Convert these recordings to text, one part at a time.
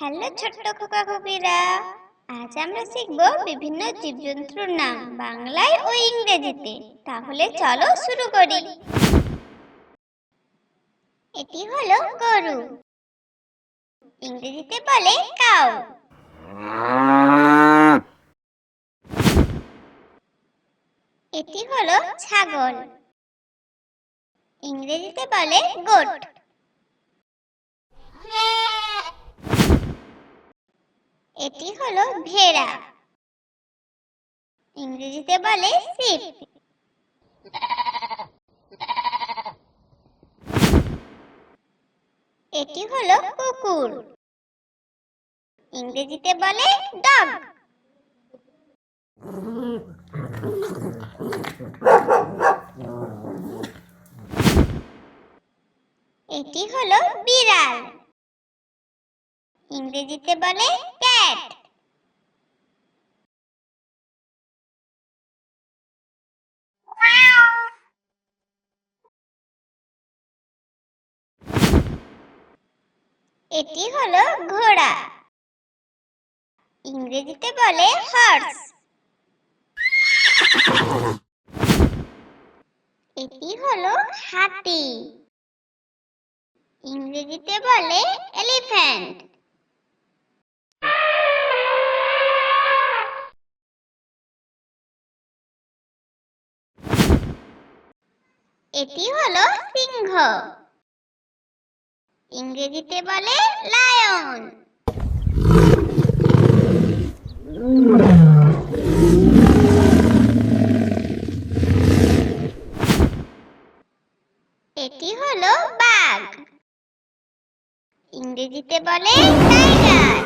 Hello ছোট্ট খোকা খোকিরা আজ আমরা শিখব বিভিন্ন জীবজন্তুর নাম বাংলায় ও ইংরেজিতে। তাহলে চলো শুরু করি। এটি হলো গরু। ইংরেজিতে বলে কাউ। এটি হলো ছাগল। ইংরেজিতে বলে গোট। এটি হলো ভেড়া। ইংরেজিতে বলে শিপ। এটি হলো কুকুর। ইংরেজিতে বলে ডগ। এটি হলো বিড়াল। ইংরেজিতে বলে ক্যাট এটি হলো ঘোড়া। ইংরেজিতে বলে হর্স। এটি হলো হাতি। ইংরেজিতে বলে এলিফ্যান্ট। এটি হলো সিংহ। ইংরেজিতে বলে লায়ন এটি হলো বাঘ। ইংরেজিতে বলে টাইগার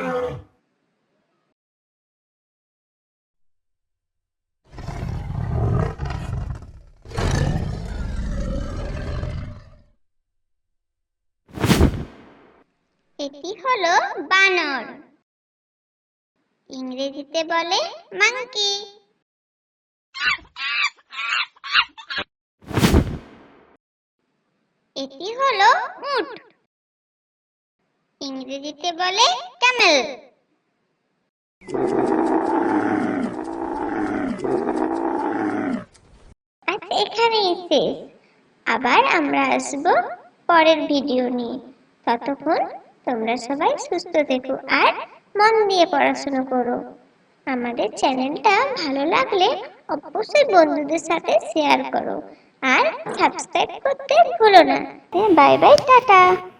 এটি হলো বানর। ইংরেজিতে বলে মাঙ্কি এটি হলো উট। ইংরেজিতে বলে ক্যামেল আজ এখানেই আবার আমরা আসব পরের ভিডিও নিয়ে। ততক্ষণ তোমরা সবাই সুস্থ থেকো আর মন দিয়ে পড়াশোনা করো। আমাদের চ্যানেলটা ভালো লাগলে অবশ্যই বন্ধুদের সাথে শেয়ার করো আর সাবস্ক্রাইব করতে ভুলো না। Bye bye tata.